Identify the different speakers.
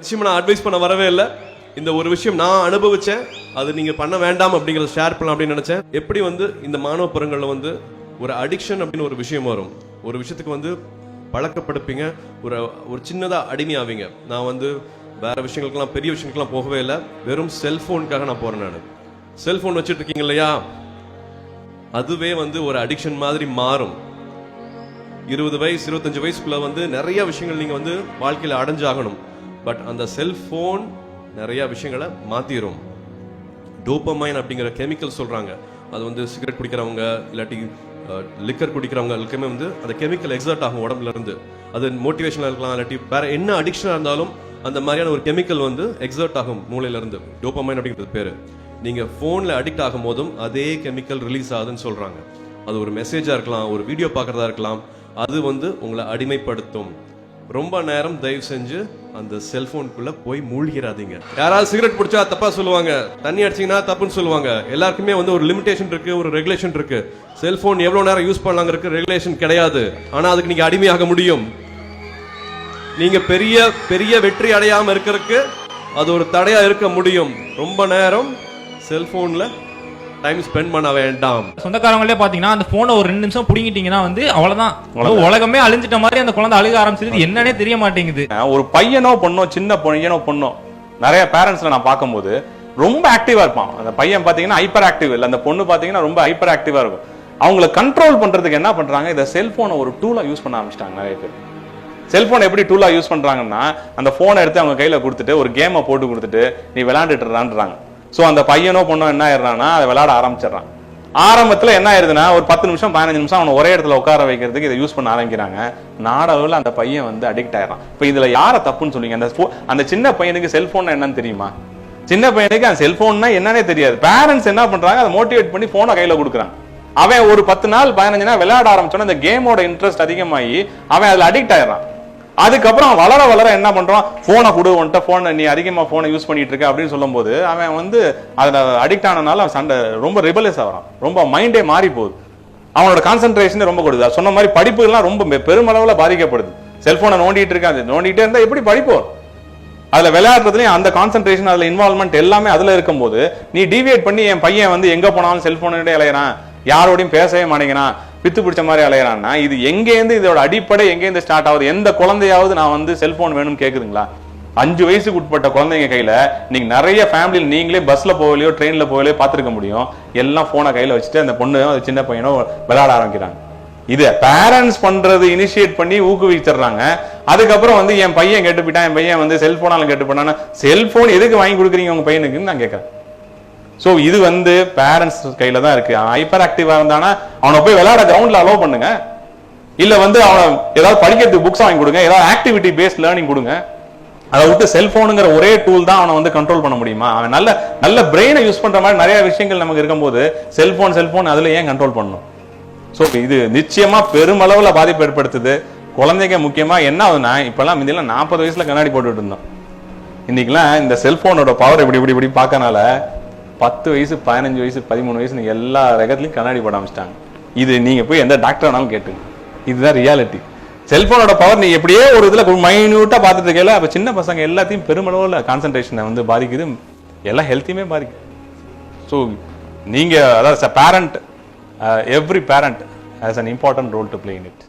Speaker 1: நிச்சயமாக நான் அட்வைஸ் பண்ண வரவே இல்லை. இந்த ஒரு விஷயம் நான் அனுபவித்தேன் அது நீங்கள் பண்ண வேண்டாம் அப்படிங்கிறத ஷேர் பண்ணலாம் அப்படின்னு நினச்சேன். எப்படி வந்து இந்த மாணவ புறங்களில் வந்து ஒரு அடிக்ஷன் அப்படின்னு ஒரு விஷயம் வரும்? ஒரு விஷயத்துக்கு வந்து பழக்கப்படுப்பீங்க. ஒரு ஒரு சின்னதா அடிமையாவீங்க. நான் வந்து வேறு விஷயங்களுக்கெல்லாம் பெரிய விஷயங்களுக்கெல்லாம் போகவே இல்லை. வெறும் செல்ஃபோனுக்காக நான் போகிறேன் நான். செல்ஃபோன் வச்சுட்டு இருக்கீங்க இல்லையா? அதுவே வந்து ஒரு அடிக்ஷன் மாதிரி மாறும். இருபது வயசு இருபத்தஞ்சு வயசுக்குள்ள வந்து நிறைய விஷயங்கள் நீங்க வந்து வாழ்க்கையில் அடைஞ்சாகணும். பட் அந்த செல்ஃபோன் நிறைய விஷயங்களை மாத்திரும். டோப்பமைன் அப்படிங்கிற கெமிக்கல் சொல்றாங்க. அது வந்து சிகரெட் குடிக்கிறவங்க இல்லாட்டி லிக்கர் குடிக்கிறவங்க எல்லாருக்குமே வந்து அந்த கெமிக்கல் எக்ஸர்ட் ஆகும் உடம்புல இருந்து அது மோட்டிவேஷனாக இருக்கலாம் இல்லாட்டி வேற என்ன அடிக்ஷனாக இருந்தாலும் அந்த மாதிரியான ஒரு கெமிக்கல் வந்து எக்ஸர்ட் ஆகும் மூளையில இருந்து டோப்பமைன் அப்படிங்கிறது பேரு. நீங்க போன்ல அடிக்ட் ஆகும் போதும் அதே கெமிக்கல் ரிலீஸ் ஆகுதுன்னு சொல்றாங்க. அது ஒரு மெசேஜா இருக்கலாம் ஒரு வீடியோ பார்க்குறதா இருக்கலாம். அது வந்து உங்களை அடிமைப்படுத்தும். ரொம்ப நேரம் தயவு செஞ்சு அந்த செல்போனுக்குள்ள போய் மூழ்கிறாதீங்க. யாராவது சிகரெட் பிடிச்சா தப்பா சொல்லுவாங்க. தண்ணி அடிச்சீங்கன்னா தப்புன்னு சொல்லுவாங்க. எல்லாருக்குமே வந்து ஒரு லிமிடேஷன் இருக்கு ஒரு ரெகுலேஷன் இருக்கு. செல்போன் எவ்வளவு நேரம் யூஸ் பண்ணலாங்க இருக்கு ரெகுலேஷன் கிடையாது. ஆனா அதுக்கு நீங்க அடிமையாக முடியும். நீங்க பெரிய பெரிய வெற்றி அடையாம இருக்கிறதுக்கு அது ஒரு தடையா இருக்க முடியும். ரொம்ப நேரம் செல்போன்ல டைம் ஸ்பெண்ட் பண்ண வேண்டாம்.
Speaker 2: சொந்தக்காரங்களே பாத்தீங்கன்னா அந்த போனை ஒரு ரெண்டு நிமிஷம் புடிங்கிட்டீங்கன்னா வந்து அவ்வளவுதான். உலகமே அழிஞ்சிட்ட மாதிரி அந்த குழந்தை அழுக ஆரம்பிச்சிருது என்னன்னே தெரிய மாட்டேங்குது.
Speaker 3: ஒரு பையனோ பொண்ணோ சின்ன பையனோ பொண்ணோ நிறைய பேரண்ட்ஸ்ல நான் பார்க்கும்போது ரொம்ப ஆக்டிவா இருப்பான். அந்த பையன் பாத்தீங்கன்னா ஹைப்பர் ஆக்டிவ் இல்ல. அந்த பொண்ணு பாத்தீங்கன்னா ரொம்ப ஹைப்பர் ஆக்டிவா இருக்கும். அவங்கள கண்ட்ரோல் பண்றதுக்கு என்ன பண்றாங்க? இந்த செல்போனை ஒரு டூலா யூஸ் பண்ண ஆரம்பிச்சிட்டாங்க நிறைய பேர். செல்போன் எப்படி டூலா யூஸ் பண்றாங்கன்னா அந்த போனை எடுத்து அவங்க கையில கொடுத்துட்டு ஒரு கேமை போட்டு கொடுத்துட்டு நீ விளையாண்டுட்டுறான்றாங்க ஸோ அந்த பையனோ பொண்ணோ என்ன ஆயிடுறான்னா அதை விளையாட ஆரம்பிச்சிடறான். ஆரம்பத்தில் என்ன ஆயிருதுன்னா ஒரு பத்து நிமிஷம் பதினஞ்சு நிமிஷம் அவனை ஒரே இடத்துல உட்கார வைக்கிறதுக்கு இதை யூஸ் பண்ண ஆரம்பிக்கிறாங்க. நாடளவில் அந்த பையன் வந்து அடிக்ட் ஆயிடுறான். இப்போ இதுல யாரை தப்புன்னு சொல்லுவீங்க அந்த அந்த சின்ன பையனுக்கு செல்ஃபோன் என்னன்னு தெரியுமா? சின்ன பையனுக்கு அந்த செல்ஃபோன்னா என்னன்னே தெரியாது. பேரண்ட்ஸ் என்ன பண்றாங்க? அதை மோட்டிவேட் பண்ணி ஃபோனை கையில் கொடுக்குறான். அவன் ஒரு பத்து நாள் பதினஞ்சு நாள் விளையாட ஆரம்பிச்சோன்னா அந்த கேமோட இன்ட்ரெஸ்ட் அதிகமாகி அவன் அதில் அடிக்ட் ஆயிடுறான். அதுக்கப்புறம் வளர வளர என்ன பண்றான்? போனை கொடு உன்கிட்ட போன் நீ அதிகமா போனை யூஸ் பண்ணிட்டு இருக்க அப்படின்னு சொல்லும்போது அவன் வந்து அதுல அடிக்ட் ஆனனால அவன் சண்டை ரொம்ப ரிபலஸ் ஆகிறான் ரொம்ப மைண்டே மாறி போகுது. அவனோட கான்சென்ட்ரேஷனே ரொம்ப கொடுது சொன்ன மாதிரி படிப்புகள்லாம் ரொம்ப பெ- பெருமளவுல பாதிக்கப்படுது. செல்போனை நோண்டிட்டு இருக்காது நோண்டிட்டே இருந்தா எப்படி படிப்போ அதில் அதுல விளையாடுறதுலயும் அந்த கான்சென்ட்ரேஷன் அதுல இன்வால்மெண்ட் எல்லாமே அதுல இருக்கும்போது நீ டிவியேட் பண்ணி என் பையன் வந்து எங்க போனாலும் செல்போனோட அலையறான் யாரோடையும் பேசவே மாட்டேங்கிறான். பித்து பிடிச்ச மாதிரி அலையிறான்னா இது எங்கேருந்து இதோட அடிப்படை எங்கேருந்து ஸ்டார்ட் ஆகுது எந்த குழந்தையாவது நான் வந்து செல்போன் வேணும்னு கேக்குதுங்களா? அஞ்சு வயசுக்கு உட்பட்ட குழந்தைங்க கையில நீங்க நிறைய ஃபேமிலியில் நீங்களே பஸ்ல போகலையோ ட்ரெயின்ல போகலையோ பார்த்துருக்க முடியும். எல்லாம் போனை கையில வச்சுட்டு அந்த பொண்ணு சின்ன பையனோ விளையாட ஆரம்பிக்கிறாங்க. இது பேரண்ட்ஸ் பண்றது இனிஷியேட் பண்ணி ஊக்குவிச்சிடுறாங்க. அதுக்கப்புறம் வந்து என் பையன் கெட்டு போயிட்டான் என் பையன் வந்து செல்போனாலும் கெட்டு போனானா செல்போன் எதுக்கு வாங்கி கொடுக்குறீங்க உங்க பையனுக்குன்னு நான் கேட்கறேன் ஸோ இது வந்து பேரண்ட்ஸ் கையில தான் இருக்கு. அவன் ஹைப்பர் ஆக்டிவா இருந்தானா அவனை போய் விளையாட கிரவுண்ட்ல அலோவ் பண்ணுங்க. இல்ல வந்து அவனை ஏதாவது படிக்கிறதுக்கு புக்ஸ் வாங்கி கொடுங்க ஏதாவது ஆக்டிவிட்டி பேஸ்ட் லேர்னிங் கொடுங்க. அதை விட்டு செல்போனுங்கிற ஒரே டூல் தான் அவனை வந்து கண்ட்ரோல் பண்ண முடியுமா? அவன் நல்ல நல்ல பிரெயினை யூஸ் பண்ற மாதிரி நிறைய விஷயங்கள் நமக்கு இருக்கும்போது செல்போன் செல்போன் அதுல ஏன் கண்ட்ரோல் பண்ணணும்? ஸோ இது நிச்சயமா பெருமளவுல பாதிப்பு ஏற்படுத்துது. குழந்தைங்க முக்கியமா என்ன ஆகுதுன்னா இப்பெல்லாம் முந்தியெல்லாம் நாற்பது வயசுல கண்ணாடி போட்டுட்டு இருந்தோம். இன்னைக்கெல்லாம் இந்த செல்போனோட பவர் இப்படி இப்படி இப்படி பார்க்கறனால பத்து வயசு பதினஞ்சு வயசு பதிமூணு வயசு எல்லா ரகத்துலையும் கண்ணாடி போட ஆரம்பிச்சிட்டாங்க. இது நீங்கள் போய் எந்த டாக்டர் வேணாலும் கேட்டுங்க. இதுதான் ரியாலிட்டி செல்ஃபோனோட பவர் நீ எப்படியே ஒரு இதில் மைன்யூட்டாக பார்த்துட்டு இருக்கல அப்போ சின்ன பசங்க எல்லாத்தையும் பெருமளவில் கான்சன்ட்ரேஷனை வந்து பாதிக்குது. எல்லா ஹெல்த்தையுமே பாதிக்குது ஸோ நீங்கள் அதாவது parent every parent has an important role to play in it